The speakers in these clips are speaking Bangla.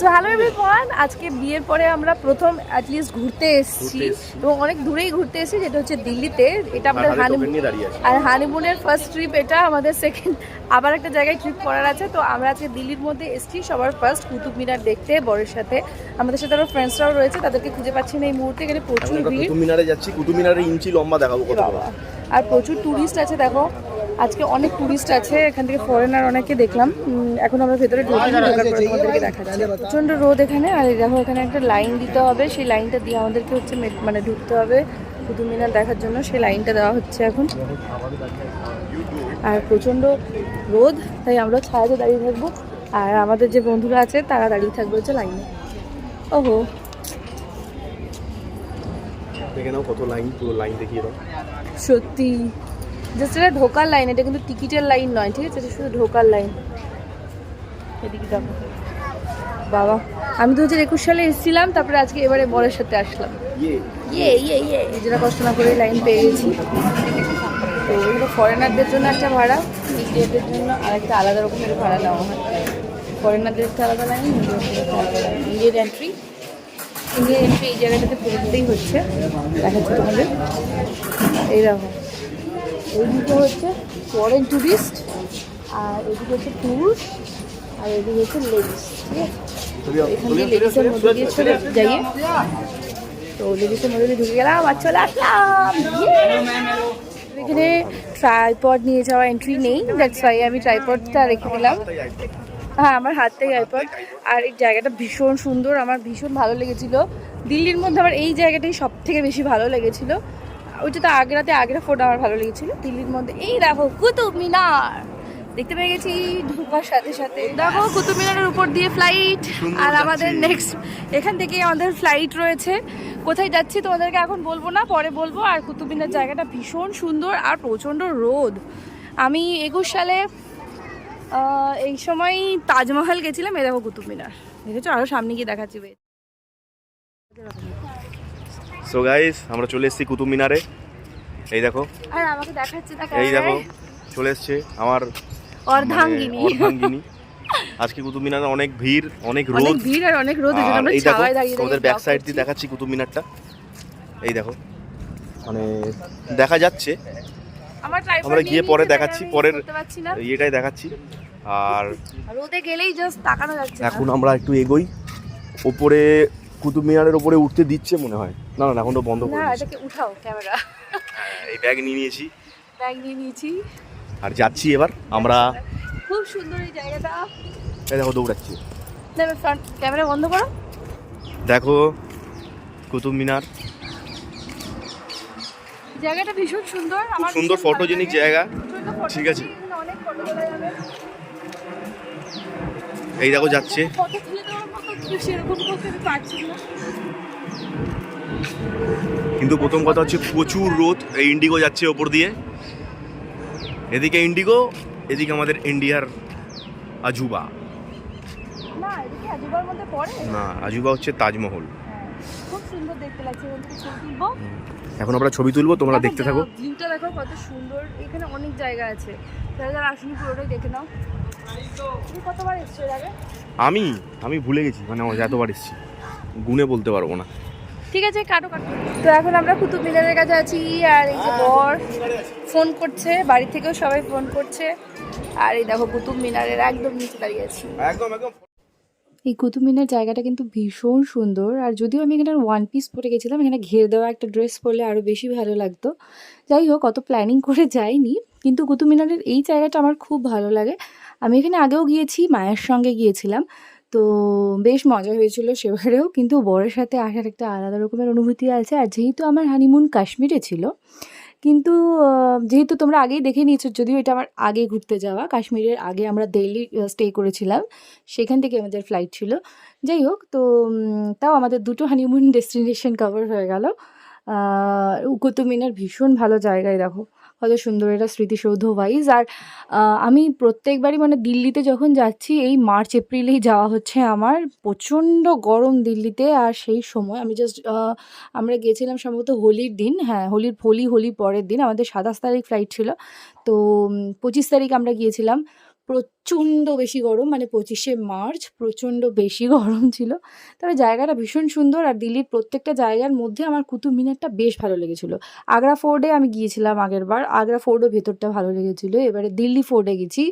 সো হ্যালো এভরিওয়ান আজকে বিয়ের পরে আমরা প্রথম অ্যাটলিস্ট ঘুরতে এসেছি। ঘুরতে এসেছি। এবং অনেক দূরেই ঘুরতে এসেছি যেটা হচ্ছে দিল্লিতে। এটা আমাদের হানিমুন। আর হানিমুনের ফার্স্ট ট্রিপ এটা আমাদের সেকেন্ড আবার একটা জায়গায় ট্রিপ করার আছে। তো আমরা আজকে দিল্লির মধ্যে এসেছি সবার ফার্স্ট কুতুব মিনার দেখতে বরের সাথে। আমাদের সাথে আরও ফ্রেন্ডসরাও রয়েছে তাদেরকে খুঁজে পাচ্ছি না এই মুহূর্তে। এখানে প্রচুর ভিড়। কুতুব মিনারে যাচ্ছি। কুতুব মিনারের ইঞ্চি লম্বা দেখাবো আর প্রচুর ট্যুরিস্ট আছে দেখো। আজকে অনেক ট্যুরিস্ট আছে এখান থেকে ফরেনার অনেকে দেখলাম। এখন আমরা ভেতরে দেখাচ্ছি। প্রচণ্ড রোদ এখানে আর দেখো এখানে একটা লাইন দিতে হবে। সেই লাইনটা দিয়ে আমাদেরকে হচ্ছে মানে ঢুকতে হবে কুতুব মিনার দেখার জন্য। সেই লাইনটা দেওয়া হচ্ছে এখন। আর প্রচণ্ড রোদ তাই আমরা ছায়াতে দাঁড়িয়ে থাকব। আর আমাদের যে বন্ধুরা আছে তারা দাঁড়িয়ে থাকবে হচ্ছে লাইনে ওহো। দেখে নাও কত লাইন পুরো লাইন দেখিয়ে দাও। সত্যি। জাস্ট এটা ঢোকার লাইন এটা কিন্তু টিকিটের লাইন নয় ঠিক আছে? এটা শুধু ঢোকার লাইন এদিকে দেখো। বাবা আমি দু হাজার একুশ সালে এসেছিলাম তারপরে আজকে এবারে বরের সাথে আসলাম। ইয়ে। ইয়ে ইয়ে ইয়ে। নিজেরা কষ্ট না করে লাইন পেয়ে গেছি। তো এগুলো ফরেনারদের জন্য একটা ভাড়া ইন্ডিয়াদের জন্য আর একটা আলাদা রকমের ভাড়া নেওয়া হয়। ফরেনারদের একটা আলাদা লাইন ইন্ডিয়ানদের ইন্ডিয়ান এন্ট্রি ইন্ডিয়ান এন্ট্রি এই জায়গাটাতে ফেরতেই হচ্ছে। দেখাচ্ছি তোমাদের। এই দেখো। এইদিকে হচ্ছে ফরেন টুরিস্ট আর এদিকে হচ্ছে ট্যুরিস্ট আর এদিকে হচ্ছে লেডিস ঠিক আছে? এখান চলিও, লেডিসের মধ্যে দিয়ে চলে যাইয়ে তো লেডিসের মধ্যে ঢুকে গেলাম আর চলে আসলাম। এখানে ট্রাইপড নিয়ে যাওয়া এন্ট্রি নেই দ্যাটস ওয়াই আমি ট্রাইপডটা রেখে দিলাম। হ্যাঁ আমার আইপড আর এই জায়গাটা ভীষণ সুন্দর আমার ভীষণ ভালো লেগেছিল। দিল্লির মধ্যে আমার এই জায়গাটাই সব থেকে বেশি ভালো লেগেছিল। ওইটা তো আগ্রাতে আগ্রা ফোর্ট আমার ভালো লেগেছিল। দিল্লির মধ্যে এই দেখো কুতুব মিনার। দেখতে পেয়ে গেছি ঢোকার সাথে সাথে। দেখো কুতুব মিনারের উপর দিয়ে ফ্লাইট আর আমাদের নেক্সট এখান থেকে আমাদের ফ্লাইট রয়েছে। কোথায় যাচ্ছি তোমাদেরকে এখন বলব না পরে বলব। আর কুতুব মিনার জায়গাটা ভীষণ সুন্দর আর প্রচণ্ড রোদ। আমি একুশ সালে এই সময় তাজমহল গেছিলাম এ দেখো কুতুব মিনার। দেখেছ? আরও সামনে গিয়ে দেখাচ্ছি। সো গাইস আমরা চলে এসেছি কুতুব মিনারে। এই দেখো। আর আমাকে দেখাচ্ছে না এই দেখো চলে এসছে আমার অর্ধাঙ্গিনী। মানে অর্ধাঙ্গিনী। আজকে কুতুব মিনারে অনেক ভিড় অনেক অনেক রোদ। ভিড় আর অনেক রোদ এই জন্য আর আমরা ছাওয়ায় দাঁড়িয়ে তোমাদের ব্যাক সাইড দিয়ে দেখাচ্ছি কুতুব মিনারটা এই দেখো মানে দেখা যাচ্ছে। আমরা গিয়ে পরে দেখাচ্ছি, পরের- এটাই দেখাচ্ছি। আর আর রোদে গেলেই জাস্ট তাকানো যাচ্ছে এখন আমরা একটু এগোই। ওপরে কুতুব মিনারের ওপরে উঠতে দিচ্ছে মনে হয়। না না এখন তো বন্ধ করে না এটাকে উঠাও ক্যামেরা। হ্যাঁ, এই ব্যাগ নিয়ে নিয়েছি। ব্যাগ নিয়ে নিয়েছি। আর যাচ্ছি এবার আমরা খুব সুন্দর এই জায়গাটা। এই দেখো দৌড়াচ্ছি। না ফ্রন্ট ক্যামেরা বন্ধ করো। দেখো কুতুব মিনার। জায়গাটা ভীষণ সুন্দর আমার সুন্দর লাগে। জায়গা। ঠিক আছে। অনেক ফটো তোলা যাবে। এই দেখো যাচ্ছে। ফটো তুলে দেওয়ার মতো কি সেরকম করতে পারছি না। কিন্তু প্রথম কথা হচ্ছে প্রচুর রোদ এই ইন্ডিগো যাচ্ছে ওপর দিয়ে। এদিকে ইন্ডিগো এদিকে আমাদের ইন্ডিয়ার আজুবা। না আজুবা হচ্ছে তাজমহল। হ্যাঁ, খুব সুন্দর দেখতে লাগছে এখান আমরা ছবি তুলবো তোমরা দেখতে থাকো। ভিউটা দেখো কত সুন্দর এখানে অনেক জায়গা আছে। যারা যারা আসলে পুরোটাই দেখে নাও। তুমি কতবার এসছো আগে? আমি? আমি ভুলে গেছি মানে আমার এতবার এসেছি। গুনে বলতে পারব না। ঠিক আছে কাটো কাটো। তো এখন আমরা কুতুব মিনারের কাছে আছি আর এই যে বর ফোন করছে বাড়ি থেকেও সবাই ফোন করছে। আর এই দেখো কুতুব মিনারের একদম নিচে দাঁড়িয়ে আছি। একদম একদম। এই কুতুব মিনার জায়গাটা কিন্তু ভীষণ সুন্দর আর যদিও আমি এখানে ওয়ান পিস পরে গেছিলাম এখানে ঘের দেওয়া একটা ড্রেস পরলে আরও বেশি ভালো লাগতো। যাই হোক অত প্ল্যানিং করে যাইনি কিন্তু কুতুব মিনারের এই জায়গাটা আমার খুব ভালো লাগে। আমি এখানে আগেও গিয়েছি মায়ের সঙ্গে গিয়েছিলাম। তো বেশ মজা হয়েছিল সেবারেও, কিন্তু বরের সাথে আসার একটা আলাদা রকমের অনুভূতি আছে। আর যেহেতু আমার হানিমুন কাশ্মীরে ছিল, কিন্তু যেহেতু তোমরা আগেই দেখে নিয়েছো, যদিও এটা আমার আগে ঘুরতে যাওয়া, কাশ্মীরের আগে আমরা দিল্লি স্টে করেছিলাম, সেখান থেকে আমাদের ফ্লাইট ছিল। যাই হোক, তো তাও আমাদের দুটো হানিমুন ডেস্টিনেশন কভার হয়ে গেল। কুতুব মিনার ভীষণ ভালো জায়গায়, দেখো। কত সুন্দর এটা স্মৃতিসৌধ ওয়াইজ আর আমি প্রত্যেকবারই মানে দিল্লিতে যখন যাচ্ছি, এই মার্চ, এপ্রিলেই যাওয়া হচ্ছে আমার। প্রচণ্ড গরম দিল্লিতে আর সেই সময় আমি জাস্ট আমরা গেছিলাম সম্ভবত হোলির দিন হ্যাঁ হোলির হোলি হোলি পরের দিন। আমাদের সাতাশ তারিখ ফ্লাইট ছিল। তো পঁচিশ তারিখ আমরা গিয়েছিলাম। প্রচণ্ড বেশি গরম মানে পঁচিশে মার্চ প্রচণ্ড বেশি গরম ছিল। তবে জায়গাটা ভীষণ সুন্দর আর দিল্লির প্রত্যেকটা জায়গার মধ্যে আমার কুতুব মিনারটা বেশ ভালো লেগেছিলো। আগ্রা ফোর্টে আমি গিয়েছিলাম আগের বার আগ্রা ফোর্টও ভেতরটা ভালো লেগেছিলো। এবারে দিল্লি ফোর্টে গেছি।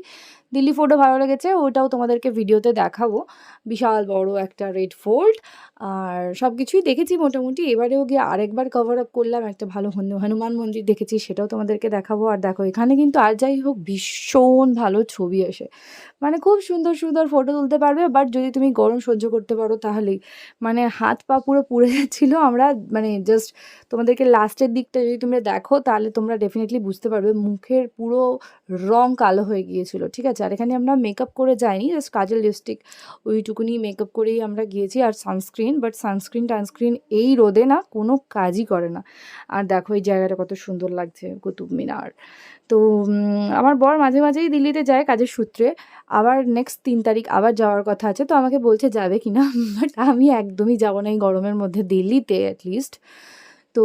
দিল্লি ফোর্টও ভালো লেগেছে ওটাও তোমাদেরকে ভিডিওতে দেখাবো। বিশাল বড় একটা রেড ফোর্ট আর সব কিছুই দেখেছি মোটামুটি। এবারেও গিয়ে আরেকবার কভার আপ করলাম, একটা ভালো হনু- হনুমান মন্দির দেখেছি, সেটাও তোমাদেরকে দেখাবো। আর দেখো, এখানে কিন্তু আর যাই হোক, ভীষণ ভালো ছবি আসে। মানে খুব সুন্দর সুন্দর ফটো তুলতে পারবে বাট যদি তুমি গরম সহ্য করতে পারো তাহলেই মানে হাত পা পুরো পুড়ে যাচ্ছিল। আমরা মানে জাস্ট তোমাদেরকে লাস্টের দিকটা যদি তোমরা দেখো, তাহলে তোমরা ডেফিনেটলি বুঝতে পারবে, মুখের পুরো রং কালো হয়ে গিয়েছিল, ঠিক আছে? আর এখানে আমরা মেকআপ করে যাইনি জাস্ট কাজল লিপস্টিক ওইটুকুনি মেকআপ করেই আমরা গিয়েছি। আর সানস্ক্রিন বাট সানস্ক্রিন টানস্ক্রিন এই রোদে না কোনো কাজই করে না। আর দেখো এই জায়গাটা কত সুন্দর লাগছে, কুতুব মিনার। তো আমার বর মাঝে মাঝেই দিল্লিতে যায় কাজের সূত্রে। আবার নেক্সট তিন তারিখ আবার যাওয়ার কথা আছে, তো আমাকে বলছে যাবে কিনা? বাট আমি একদমই যাব না এই গরমের মধ্যে দিল্লিতে অ্যাটলিস্ট তো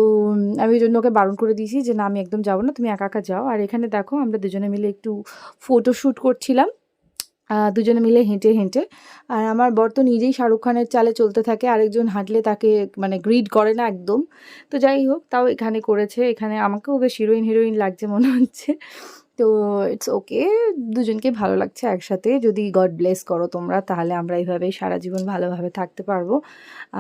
আমি ওই জন্য ওকে বারণ করে দিয়েছি যে, না, আমি একদম যাব না, তুমি একা একা যাও। আর এখানে দেখো, আমরা দুজনে মিলে একটু ফটো শ্যুট করছিলাম। দুজনে মিলে হেঁটে হেঁটে। আর আমার বর তো নিজেই শাহরুখ খানের চালে চলতে থাকে, আরেকজন হাঁটলে তাকে মানে গ্রিড করে না একদম। তো যাই হোক, তাও এখানে করেছে। এখানে আমাকেও বেশ হিরোইন হিরোইন লাগছে মনে হচ্ছে। তো ইটস ওকে দুজনকে ভালো লাগছে একসাথে। যদি গড ব্লেস করো তোমরা, তাহলে আমরা এইভাবেই সারা জীবন ভালোভাবে থাকতে পারব।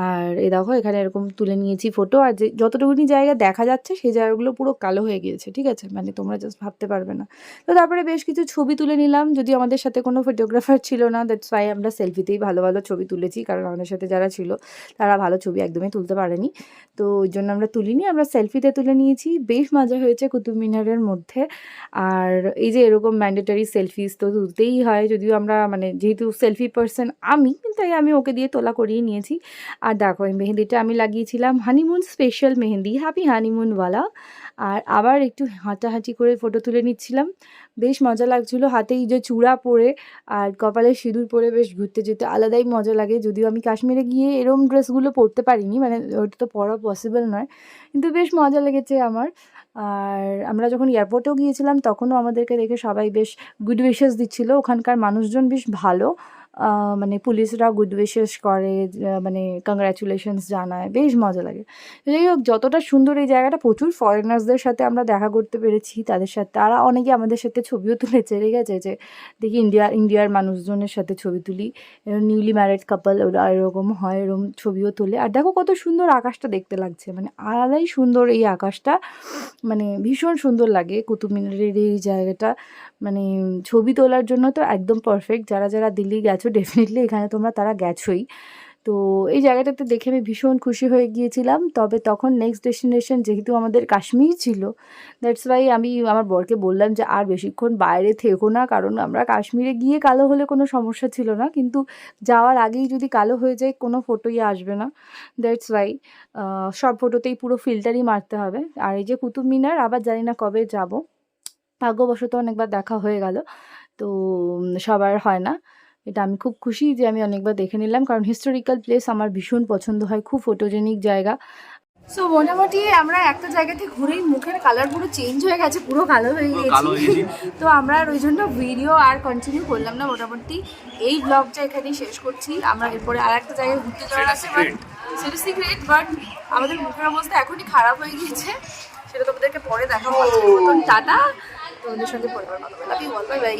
আর এ দেখো, এখানে এরকম তুলে নিয়েছি ফটো আর যে যতটুকুনি জায়গা দেখা যাচ্ছে, সেই জায়গাগুলো পুরো কালো হয়ে গিয়েছে, ঠিক আছে? মানে তোমরা জাস্ট ভাবতে পারবে না। তো তারপরে বেশ কিছু ছবি তুলে নিলাম। যদি আমাদের সাথে কোনো ফটোগ্রাফার ছিল না দ্যাটস ওয়াই আমরা সেলফিতেই ভালো ভালো ছবি তুলেছি, কারণ আমাদের সাথে যারা ছিল, তারা ভালো ছবি একদমই তুলতে পারেনি। তো ওই জন্য আমরা তুলিনি, আমরা সেলফিতে তুলে নিয়েছি। বেশ মজা হয়েছে কুতুব মিনারের মধ্যে। আর এই যে এরকম ম্যান্ডেটারি সেলফিস তো তুলতেই হয়, যদিও আমরা মানে যেহেতু সেলফি পার্সন আমি, তাই আমি ওকে দিয়ে তোলা করিয়ে নিয়েছি। আর দেখো, এই মেহেন্দিটা আমি লাগিয়েছিলাম হানিমুন স্পেশাল মেহেন্দি হ্যাপি হানিমুনওয়ালা আর আবার একটু হাঁটাহাঁটি করে ফটো তুলে নিচ্ছিলাম। বেশ মজা লাগছিল হাতে যে চূড়া পরে আর কপালে সিঁদুর পরে বেশ ঘুরতে যেতে, আলাদাই মজা লাগে। যদিও আমি কাশ্মীরে গিয়ে এরম ড্রেসগুলো পরতে পারিনি মানে ওটা তো পরা পসিবল নয়, কিন্তু বেশ মজা লেগেছে আমার। আর আমরা যখন এয়ারপোর্টেও গিয়েছিলাম, তখনও আমাদেরকে দেখে সবাই বেশ গুড উইশেস দিচ্ছিল। ওখানকার মানুষজন বেশ ভালো। মানে পুলিশরা গুড উইশেস করে মানে কংগ্রাচুলেশনস জানায়, বেশ মজা লাগে। যাই হোক, যতটা সুন্দর এই জায়গাটা, প্রচুর ফরেনার্সদের সাথে আমরা দেখা করতে পেরেছি, তাদের সাথে, তারা অনেকে আমাদের সাথে ছবিও তুলেছে, ঠিক আছে? যে দেখি ইন্ডিয়া, ইন্ডিয়ার মানুষজনের সাথে ছবি তুলি নিউলি ম্যারিড কাপল ওরা এরকম হয় এরকম ছবিও তোলে। আর দেখো কত সুন্দর আকাশটা দেখতে লাগছে মানে আলাদাই সুন্দর এই আকাশটা মানে ভীষণ সুন্দর লাগে কুতুব মিনারের এই জায়গাটা। মানে ছবি তোলার জন্য তো একদম পারফেক্ট যারা যারা দিল্লি গেছো ডেফিনেটলি এখানে তোমরা তারা গেছোই। তো এই জায়গাটাতে দেখে আমি ভীষণ খুশি হয়ে গিয়েছিলাম। তবে তখন নেক্সট ডেস্টিনেশন যেহেতু আমাদের কাশ্মীর ছিল দ্যাটস ওয়াই আমি আমার বরকে বললাম যে আর বেশিক্ষণ বাইরে থেকো না, কারণ আমরা কাশ্মীরে গিয়ে কালো হলে কোনো সমস্যা ছিল না। কিন্তু যাওয়ার আগেই যদি কালো হয়ে যায়, কোনো ফটোই আসবে না। দ্যাটস ওয়াই সব ফটোতেই পুরো ফিল্টারই মারতে হবে। আর এই যে কুতুব মিনার, আবার জানি না কবে যাব। ভাগ্যবশত অনেকবার দেখা হয়ে গেল। তো সবার হয় না। এটা আমি খুব খুশি যে আমি অনেকবার দেখে নিলাম কারণ হিস্টোরিক্যাল প্লেস আমার ভীষণ পছন্দ হয় খুব ফটোজেনিক জায়গা। সো মোটামুটি আমরা একটা জায়গাতে ঘুরেই মুখের কালার পুরো চেঞ্জ হয়ে গেছে পুরো কালো হয়ে গেছে। তো আমরা আর ওই জন্য ভিডিও আর কন্টিনিউ করলাম না মোটামুটি এই ব্লগটা এখানেই শেষ করছি। আমরা এরপরে আর একটা জায়গায় ঘুরতে যাওয়ার আছে বাট সেটা সিক্রেট বাট আমাদের মুখের অবস্থা এখনই খারাপ হয়ে গিয়েছে। সেটা তোমাদেরকে পরে দেখাবো। আজকের মতন টাটা। তোমাদের সঙ্গে পরে কথা বললাম বাই বাই